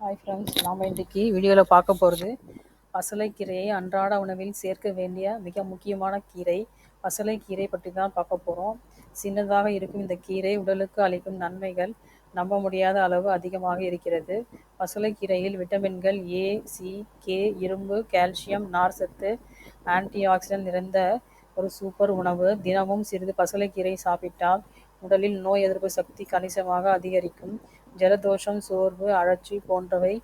Hi friends நாம் இன்றைக்கி வீடியோவில் பார்க்க போகிறது பசலைக்கீரையை அன்றாட உணவில் சேர்க்க வேண்டிய மிக முக்கியமான கீரை. பசலைக்கீரை பற்றி தான் பார்க்க போகிறோம் சின்னதாக இருக்கும் இந்த கீரை உடலுக்கு அளிக்கும் நன்மைகள் நம்ப முடியாத அளவு அதிகமாக இருக்கிறது. பசலைக்கீரையில் விட்டமின்கள் ஏ சி கே இரும்பு கால்சியம் நார்சத்து ஆன்டி ஆக்சிடென்ட் நிறைந்த ஒரு சூப்பர் உணவு. தினமும் சிறிது பசலைக்கீரை சாப்பிட்டால் உடலில் நோய் எதிர்ப்பு சக்தி கணிசமாக அதிகரிக்கும். ஜலதோஷம் சோர்வு அழற்சி போன்றவை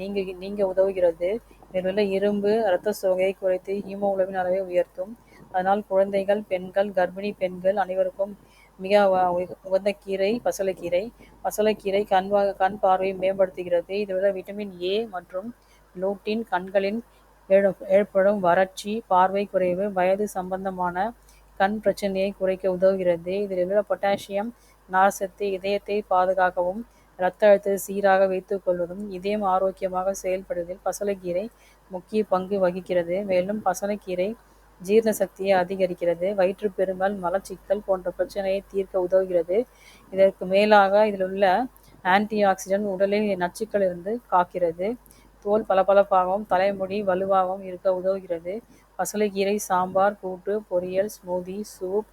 நீங்க நீங்க உதவுகிறது. இதிலுள்ள இரும்பு இரத்த சோகையை குறைத்து ஹீமோகுளோபின் அளவை உயர்த்தும். அதனால் குழந்தைகள் பெண்கள் கர்ப்பிணி பெண்கள் அனைவருக்கும் மிக உகந்த கீரை பசலைக்கீரை. பசலைக்கீரை கண் கண் பார்வையை மேம்படுத்துகிறது. இதில் உள்ள விட்டமின் ஏ மற்றும் லூட்டின் கண்களின் ஏற்படும் வறட்சி பார்வை குறைவு வயது சம்பந்தமான கண் பிரச்சனையை குறைக்க உதவுகிறது. இதில் உள்ள பொட்டாசியம் நார்சத்து இதயத்தை பாதுகாக்கவும் இரத்த அழுத்தத்தை சீராக வைத்துக் கொள்வதும் இதயம் ஆரோக்கியமாக செயல்படுவதில் பசலைக்கீரை முக்கிய பங்கு வகிக்கிறது. மேலும் பசலைக்கீரை ஜீரண சக்தியை அதிகரிக்கிறது. வயிற்று பெருமல் மலச்சிக்கல் போன்ற பிரச்சனையை தீர்க்க உதவுகிறது. இதற்கு மேலாக இதில் உள்ள ஆன்டி ஆக்சிடென்ட் உடலில் நச்சுக்களிலிருந்து காக்கிறது. தோல் பளபளப்பாகவும் தலைமுடி வலுவாகவும் இருக்க உதவுகிறது. பசலைக்கீரை சாம்பார் கூட்டு பொரியல் ஸ்மூதி சூப்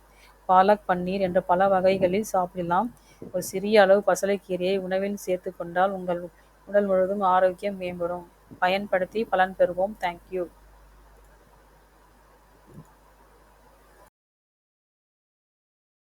பாலக் பன்னீர் என்ற பல வகைகளில் சாப்பிடலாம். ஒரு சிறிய அளவு பசலைக்கீரையை உணவில் சேர்த்து கொண்டால் உங்கள் உடல் முழுவதும் ஆரோக்கியம் மேம்படும். பயன்படுத்தி பலன் பெறுவோம். தேங்க்யூ